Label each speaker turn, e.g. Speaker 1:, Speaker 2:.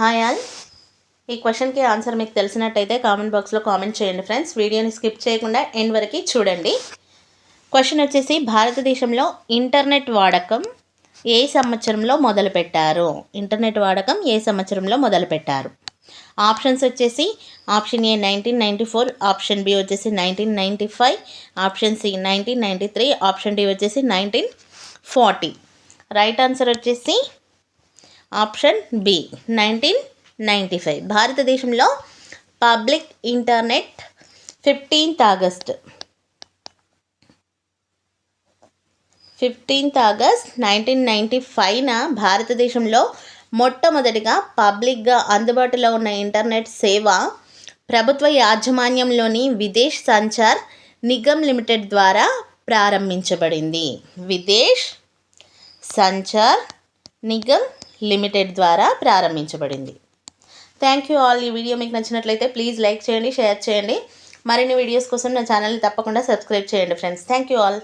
Speaker 1: Hi all ఈ క్వశ్చన్కి answer మీకు తెలిసినట్టయితే కామెంట్ బాక్స్లో కామెంట్ చేయండి ఫ్రెండ్స్ వీడియోని స్కిప్ చేయకుండా ఎండ్ వరకు చూడండి. క్వశ్చన్ వచ్చేసి భారతదేశంలో ఇంటర్నెట్ వాడకం ఏ సంవత్సరంలో మొదలుపెట్టారు? ఇంటర్నెట్ వాడకం ఏ సంవత్సరంలో మొదలుపెట్టారు? ఆప్షన్స్ వచ్చేసి option A nineteen ninety four option B వచ్చేసి nineteen ninety five option C nineteen ninety three option D వచ్చేసి నైన్టీన్ ఫార్టీ రైట్ ఆన్సర్ వచ్చేసి option B nineteen ninety five. భారతదేశంలో public internet fifteenth August. Fifteenth August nineteen ninety ఫైవ్న భారతదేశంలో మొట్టమొదటిగా పబ్లిక్గా అందుబాటులో ఉన్న internet సేవ ప్రభుత్వ యాజమాన్యంలోని విదేశ్ సంచార్ నిగమ్ లిమిటెడ్ ద్వారా ప్రారంభించబడింది. విదేశ్ సంచార్ నిగమ్ లిమిటెడ్ ద్వారా ప్రారంభించబడింది. థ్యాంక్ యూ ఆల్ ఈ వీడియో మీకు నచ్చినట్లయితే ప్లీజ్ లైక్ చేయండి షేర్ చేయండి. మరిన్ని వీడియోస్ కోసం నా ఛానల్ని తప్పకుండా సబ్స్క్రైబ్ చేయండి ఫ్రెండ్స్ థ్యాంక్ యూ ఆల్